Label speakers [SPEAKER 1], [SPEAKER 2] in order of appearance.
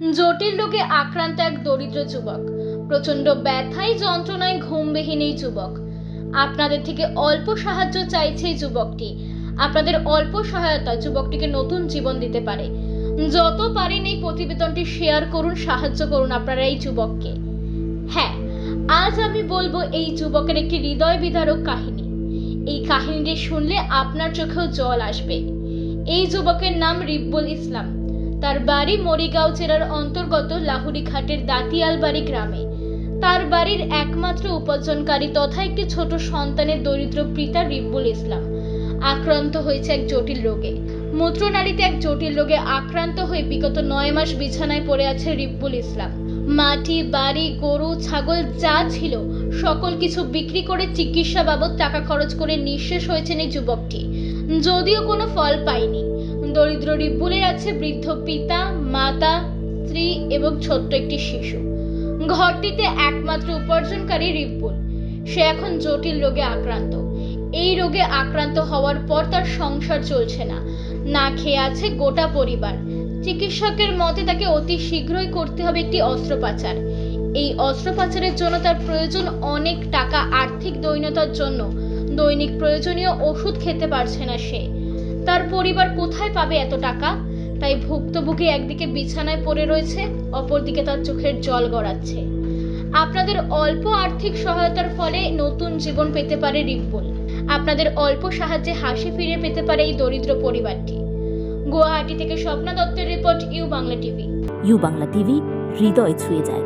[SPEAKER 1] জটিল রোগে আক্রান্ত এক দরিদ্র যুবক। প্রচণ্ড ব্যথায়, যন্ত্রণায় ঘুমবিহীন এই যুবক। আপনাদের থেকে অল্প সাহায্য চাইছে এই যুবকটি। আপনাদের অল্প সহায়তা যুবকটিকে নতুন জীবন দিতে পারে। যত পারেন এই প্রতিবেদনটি শেয়ার করুন, সাহায্য করুন আপনারা এই যুবককে। হ্যাঁ আজ আমি বলব এই যুবকের একটি হৃদয় বিদারক কাহিনী। এই কাহিনীটি শুনলে আপনার চোখেও জল আসবে। এই যুবকের নাম রিব্বুল ইসলাম। তার বাড়ি মরিগাঁও জেলার অন্তর্গত লাহুরিঘাটের দাতিয়ালবাড়ি গ্রামে। তার বাড়ির একমাত্র উপার্জনকারী তথা একটি ছোট সন্তানের দরিদ্র পিতা রিব্বুল ইসলাম। আক্রান্ত হয়েছে এক জটিল রোগে। মূত্রনালীতে এক জটিল রোগে আক্রান্ত হয়ে বিগত নয় মাস বিছানায় পড়ে আছে রিব্বুল ইসলাম। মাটি, বাড়ি, গরু, ছাগল যা ছিল, সকল কিছু বিক্রি করে চিকিৎসা বাবদ টাকা খরচ করে নিঃশেষ হয়েছেন এই যুবকটি। যদিও কোনো ফল পায়নি। দরিদ্র রিব্বুলের আছে বৃদ্ধ পিতা, মাতা, স্ত্রী এবং ছোট্ট একটি শিশু। ঘরটিতে একমাত্র উপার্জনকারী রিব্বুল সে এখন জটিল রোগে আক্রান্ত। এই রোগে আক্রান্ত হওয়ার পর তার সংসার চলছে না। না খেয়ে আছে গোটা পরিবার। চিকিৎসকের মতে তাকে অতি শীঘ্রই করতে হবে একটি অস্ত্রোপচার। এই অস্ত্রোপচারের জন্য তার প্রয়োজন অনেক টাকা আর্থিক দৈন্যতার জন্য। দৈনিক প্রয়োজনীয় ওষুধ খেতে পারছে না সে। তার পরিবার কোথায় পাবে এত টাকা? তাই ভুক্তভোগী একদিকে বিছানায় পড়ে রয়েছে, অপরদিকে তার চোখের জল গড়াচ্ছে। আপনাদের অল্প আর্থিক সহায়তার ফলে নতুন জীবন পেতে পারে রিব্বুল আপনাদের অল্প সাহায্যে হাসি ফিরে পেতে পারে এই দরিদ্র পরিবারটি। গুয়াহাটি থেকে স্বপ্না দত্তের report U Bangla TV.
[SPEAKER 2] U Bangla TV, হৃদয় ছুঁয়ে যায়।